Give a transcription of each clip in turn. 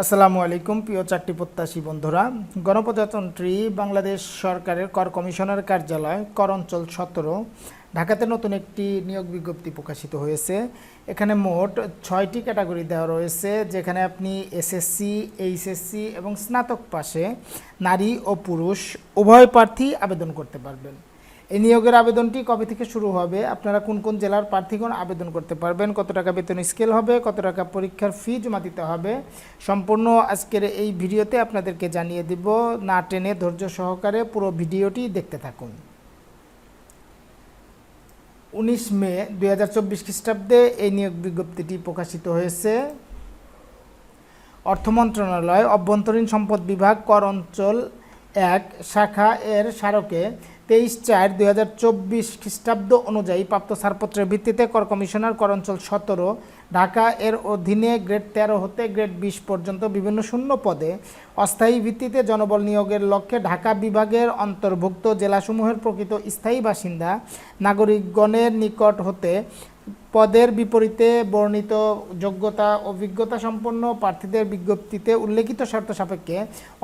আসসালামু আলাইকুম, প্রিয় চাকরি প্রত্যাশী বন্ধুরা। গণপ্রজাতন্ত্রী বাংলাদেশ সরকারের কর কমিশনার কার্যালয়, কর অঞ্চল সতেরো, ঢাকাতে নতুন একটি নিয়োগ বিজ্ঞপ্তি প্রকাশিত হয়েছে। এখানে মোট ছয়টি ক্যাটাগরি দেওয়া রয়েছে, যেখানে আপনি এসএসসি, এইচএসসি এবং স্নাতক পাশে নারী ও পুরুষ উভয় প্রার্থী আবেদন করতে পারবেন। এই নিয়োগের আবেদনটি কবে থেকে শুরু হবে? আপনারা কোন কোন জেলার প্রার্থীগণ আবেদন করতে পারবেন? কত টাকা বেতন স্কেল হবে? কত টাকা পরীক্ষার ফি জমা দিতে হবে? সম্পূর্ণ আজকের এই ভিডিওতে আপনাদেরকে জানিয়ে দিব। না টেনে ধৈর্য সহকারে পুরো ভিডিওটি দেখতে থাকুন। উনিশ মে দুই হাজার চব্বিশ খ্রিস্টাব্দে এই নিয়োগ বিজ্ঞপ্তিটি প্রকাশিত হয়েছে। অর্থ মন্ত্রণালয় অভ্যন্তরীণ সম্পদ বিভাগ কর অঞ্চল এক শাখা এর স্মারকে তেইশ চার দুই হাজার চব্বিশ খ্রিস্টাব্দ অনুযায়ী প্রাপ্ত ছাড়পত্রের ভিত্তিতে কর কমিশনার কর অঞ্চল সতেরো, ঢাকা এর অধীনে গ্রেড তেরো হতে গ্রেড বিশ পর্যন্ত বিভিন্ন শূন্য পদে অস্থায়ী ভিত্তিতে জনবল নিয়োগের লক্ষ্যে ঢাকা বিভাগের অন্তর্ভুক্ত জেলাসমূহের প্রকৃত স্থায়ী বাসিন্দা নাগরিকগণের নিকট হতে পদের বিপরীতে বর্ণিত যোগ্যতা, অভিজ্ঞতা সম্পন্ন প্রার্থীদের বিজ্ঞপ্তিতে উল্লেখিত শর্ত সাপেক্ষে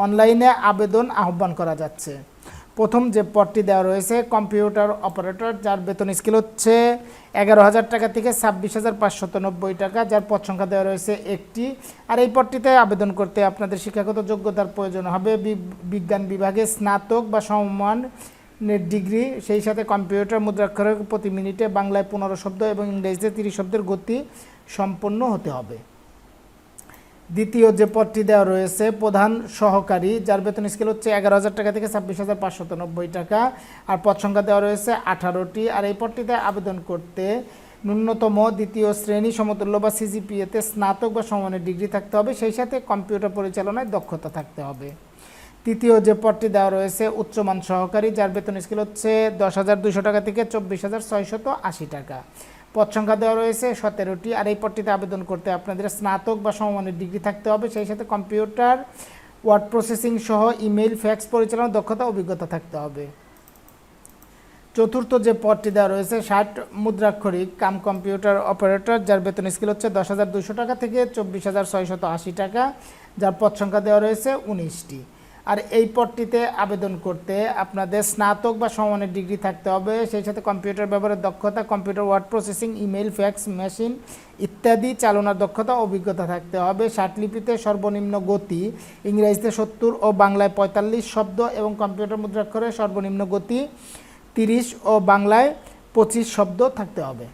অনলাইনে আবেদন আহ্বান করা যাচ্ছে। প্রথম যে পদটি দেওয়া রয়েছে, কম্পিউটার অপারেটর, যার বেতন স্কেল হচ্ছে এগারো হাজার টাকা থেকে ছাব্বিশ হাজার পাঁচশত নব্বই টাকা, যার পদ সংখ্যা দেওয়া রয়েছে একটি। আর এই পদটিতে আবেদন করতে আপনাদের শিক্ষাগত যোগ্যতার প্রয়োজন হবে। বিজ্ঞান বিভাগে স্নাতক বা সমমান ডিগ্রি, সেই সাথে কম্পিউটার মুদ্রাক্ষরের প্রতি মিনিটে বাংলায় পনেরো শব্দ এবং ইংরেজিতে তিরিশ শব্দের গতি সম্পন্ন হতে হবে। দ্বিতীয় যে পদটি দেওয়া রয়েছে, প্রধান সহকারী, যার বেতন স্কেল হচ্ছে এগারো হাজার টাকা থেকে ছাব্বিশ হাজার পাঁচশত নব্বই টাকা। আর পদ সংখ্যা দেওয়া রয়েছে আঠারোটি। আর এই পদটিতে আবেদন করতে ন্যূনতম দ্বিতীয় শ্রেণি সমতুল্য বা সিজিপিএতে স্নাতক বা সমানের ডিগ্রি থাকতে হবে। সেই সাথে কম্পিউটার পরিচালনায় দক্ষতা থাকতে হবে। তৃতীয় যে পদটি দেওয়া রয়েছে, উচ্চমান সহকারী, যার বেতন স্কেল হচ্ছে দশ হাজার দুশো টাকা থেকে চব্বিশ হাজার ছয়শত আশি টাকা। পদ সংখ্যা দেওয়া রয়েছে, সতেরোটি। আর এই পদটিতে আবেদন করতে আপনাদের স্নাতক বা সমমানের ডিগ্রি থাকতে হবে। সেই সাথে কম্পিউটার, ওয়ার্ড প্রসেসিং সহ ইমেইল, ফ্যাক্স পরিচালনার দক্ষতা, অভিজ্ঞতা থাকতে হবে। চতুর্থ যে পদটি দেওয়া রয়েছে, ষাট মুদ্রাক্ষরিক, কাম কম্পিউটার অপারেটর, যার বেতন স্কেল হচ্ছে দশ হাজার দুশো টাকা থেকে চব্বিশ হাজার ছয়শত আশি টাকা, যার পদ সংখ্যা দেওয়া রয়েছে উনিশটি। আর এই পদটিতে আবেদন করতে আপনাদের স্নাতক বা সমানের ডিগ্রি থাকতে হবে। সেই সাথে কম্পিউটার ব্যবহারের দক্ষতা, computer word processing email fax, machine ইত্যাদি চালনার দক্ষতা, অভিজ্ঞতা থাকতে হবে। ষাটলিপিতে সর্বনিম্ন গতি, ইংরেজিতে সত্তর ও বাংলায় পঁয়তাল্লিশ শব্দ এবং কম্পিউটার মুদ্রাক্ষরে সর্বনিম্ন গতি তিরিশ ও বাংলায় পঁচিশ শব্দ থাকতে হবে।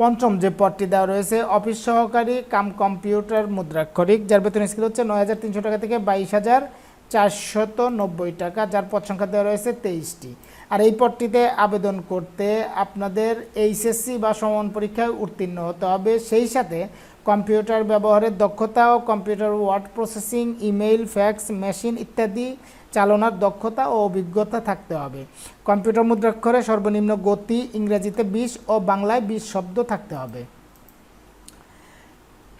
পঞ্চম যে পদটি দেওয়া রয়েছে, অফিস সহকারী কাম কম্পিউটার মুদ্রাক্ষরিক, যার বেতন স্কেল হচ্ছে নয় হাজার তিনশো টাকা থেকে বাইশ হাজার চারশত নব্বই টাকা, যার পদ সংখ্যা দেওয়া রয়েছে তেইশটি। আর এই পদটিতে আবেদন করতে আপনাদের এইচএসসি বা সমান পরীক্ষায় উত্তীর্ণ হতে হবে। সেই সাথে কম্পিউটার ব্যবহারের দক্ষতা ও computer word processing, email, fax, machine ইত্যাদি চালনার দক্ষতা ও অভিজ্ঞতা থাকতে হবে। কম্পিউটার মুদ্রাক্ষরে সর্বনিম্ন গতি ইংরেজিতে বিশ ও বাংলায় বিশ শব্দ থাকতে হবে।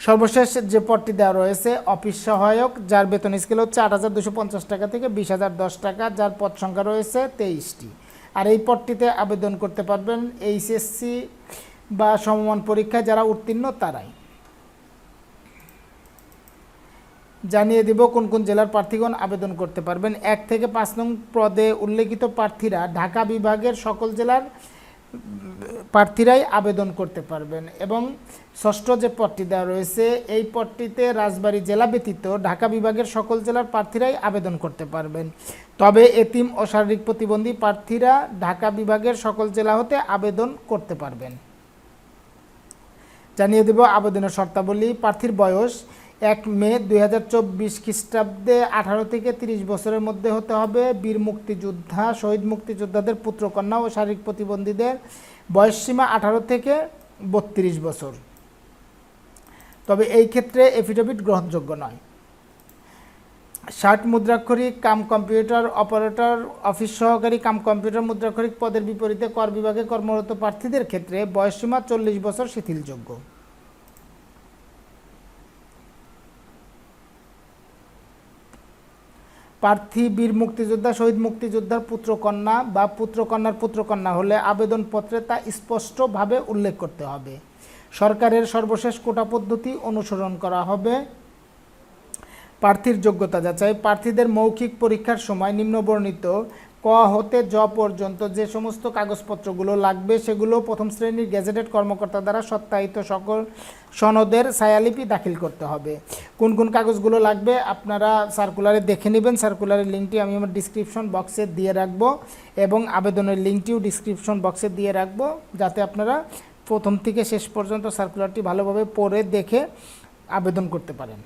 সর্বশেষ যে পদটি দেওয়া রয়েছে, অফিস সহায়ক, যার বেতন স্কেল হচ্ছে আট হাজার দুশো পঞ্চাশ টাকা থেকে বিশ হাজার দশ টাকা, যার পদ সংখ্যা রয়েছে তেইশটি। আর এই পদটিতে আবেদন করতে পারবেন এইচএসসি বা সমমান পরীক্ষায় যারা উত্তীর্ণ তারাই। জানিয়ে দিব কোন কোন জেলার প্রার্থীগণ আবেদন করতে পারবেন। এক থেকে পাঁচ নং পদে উল্লেখিত প্রার্থীরা ঢাকা বিভাগের সকল জেলার প্রার্থীরাই আবেদন করতে পারবেন এবং ষষ্ঠ যে পদটি দেওয়া রয়েছে, এই পদটিতে রাজবাড়ী জেলা ব্যতীত ঢাকা বিভাগের সকল জেলার প্রার্থীরাই আবেদন করতে পারবেন। তবে এতিম ও শারীরিক প্রতিবন্ধী প্রার্থীরা ঢাকা বিভাগের সকল জেলা হতে আবেদন করতে পারবেন। জানিয়ে দেব আবেদনের শর্তাবলী, প্রার্থীর বয়স এক মে দুই হাজার চব্বিশ খ্রিস্টাব্দে আঠারো থেকে তিরিশ বছরের মধ্যে হতে হবে। বীর মুক্তিযোদ্ধা, শহীদ মুক্তিযোদ্ধাদের পুত্রকন্যা ও শারীরিক প্রতিবন্ধীদের বয়সসীমা আঠারো থেকে বত্রিশ বছর। তবে এই ক্ষেত্রে এফিডেভিট গ্রহণযোগ্য নয়। ষাট মুদ্রাক্ষরিক কাম কম্পিউটার অপারেটর অফিস সহকারী কাম কম্পিউটার মুদ্রাক্ষরিক পদের বিপরীতে কর বিভাগে কর্মরত প্রার্থীদের ক্ষেত্রে বয়সসীমা চল্লিশ বছর শিথিলযোগ্য। প্রার্থী, বীর মুক্তিযোদ্ধা, শহীদ মুক্তিযোদ্ধার পুত্রকন্যা বা পুত্রকন্যার পুত্রকন্যা হলে আবেদনপত্রে তা স্পষ্টভাবে উল্লেখ করতে হবে। সরকারের সর্বশেষ কোটা পদ্ধতি অনুসরণ করা হবে। প্রার্থীর যোগ্যতা যাচাই। প্রার্থীদের মৌখিক পরীক্ষার সময় নিম্নবর্ণিত ক হতে জ পর্যন্ত যে সমস্ত কাগজপত্রগুলো লাগবে সেগুলো প্রথম শ্রেণির গেজেটেড কর্মকর্তা দ্বারা সত্যায়িত সকল সনদের ছায়ালিপি দাখিল করতে হবে। কোন কোন কাগজগুলো লাগবে আপনারা সার্কুলারে দেখে নেবেন। সার্কুলারের লিঙ্কটি আমি আমার ডিসক্রিপশন বক্সে দিয়ে রাখব এবং আবেদনের লিঙ্কটিও ডিসক্রিপশন বক্সে দিয়ে রাখব যাতে আপনারা প্রথম থেকে শেষ পর্যন্ত সার্কুলারটি ভালোভাবে পড়ে দেখে আবেদন করতে পারেন।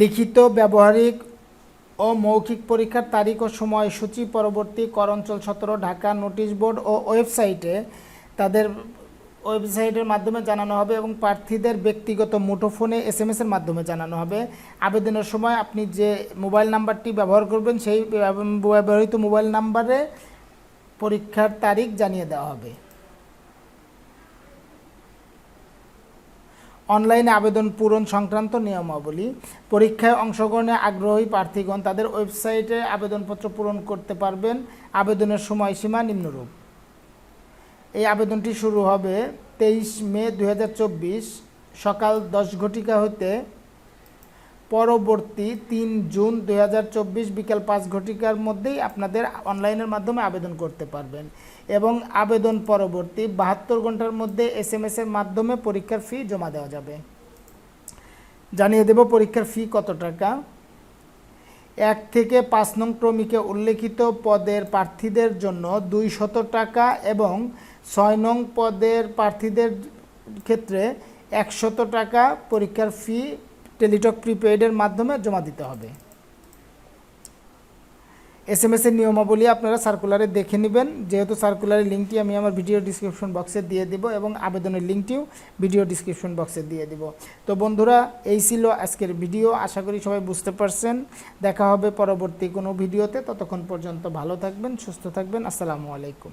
লিখিত, ব্যবহারিক ও মৌখিক পরীক্ষার তারিখ ও সময়সূচি পরবর্তী কর অঞ্চল সতেরো, ঢাকা নোটিশ বোর্ড ও ওয়েবসাইটে তাদের ওয়েবসাইটের মাধ্যমে জানানো হবে এবং প্রার্থীদের ব্যক্তিগত মুঠোফোনে এস এম এর মাধ্যমে জানানো হবে। আবেদনের সময় আপনি যে মোবাইল নাম্বারটি ব্যবহার করবেন, সেই ব্যবহৃত মোবাইল নাম্বারে পরীক্ষার তারিখ জানিয়ে দেওয়া হবে। অনলাইনে আবেদন পূরণ সংক্রান্ত নিয়মাবলী, পরীক্ষায় অংশগ্রহণে আগ্রহী প্রার্থীগণ তাদের ওয়েবসাইটে আবেদনপত্র পূরণ করতে পারবেন। আবেদনের সময়সীমা নিম্নরূপ। এই আবেদনটি শুরু হবে তেইশ মে দু হাজার চব্বিশ সকাল দশ ঘটিকা হতে পরবর্তী তিন জুন দুই বিকেল পাঁচ ঘটিকার মধ্যেই আপনাদের অনলাইনের মাধ্যমে আবেদন করতে পারবেন। এবং আবেদন পরবর্তী বাহাত্তর ঘণ্টার মধ্যে এস এম এর মাধ্যমে পরীক্ষার ফি জমা দেওয়া যাবে। জানিয়ে দেব পরীক্ষার ফি কত টাকা। এক থেকে পাঁচ নং ক্রমিকে উল্লেখিত পদের প্রার্থীদের জন্য দুই শত টাকা এবং ছয় নং পদের প্রার্থীদের ক্ষেত্রে একশত টাকা পরীক্ষার ফি টেলিটক প্রিপেইডের মাধ্যমে জমা দিতে হবে। এস এম এসের নিয়মাবলী আপনারা সার্কুলারে দেখে নেবেন। যেহেতু সার্কুলারের লিঙ্কটি আমি আমার ভিডিও ডিসক্রিপশন বক্সে দিয়ে দিব এবং আবেদনের লিঙ্কটিও ভিডিও ডিসক্রিপশন বক্সে দিয়ে দিব। তো বন্ধুরা, এই ছিল আজকের ভিডিও আশা করি সবাই বুঝতে পারছেন। দেখা হবে পরবর্তী কোনো ভিডিওতে ততক্ষণ পর্যন্ত ভালো থাকবেন, সুস্থ থাকবেন। আসসালামু আলাইকুম।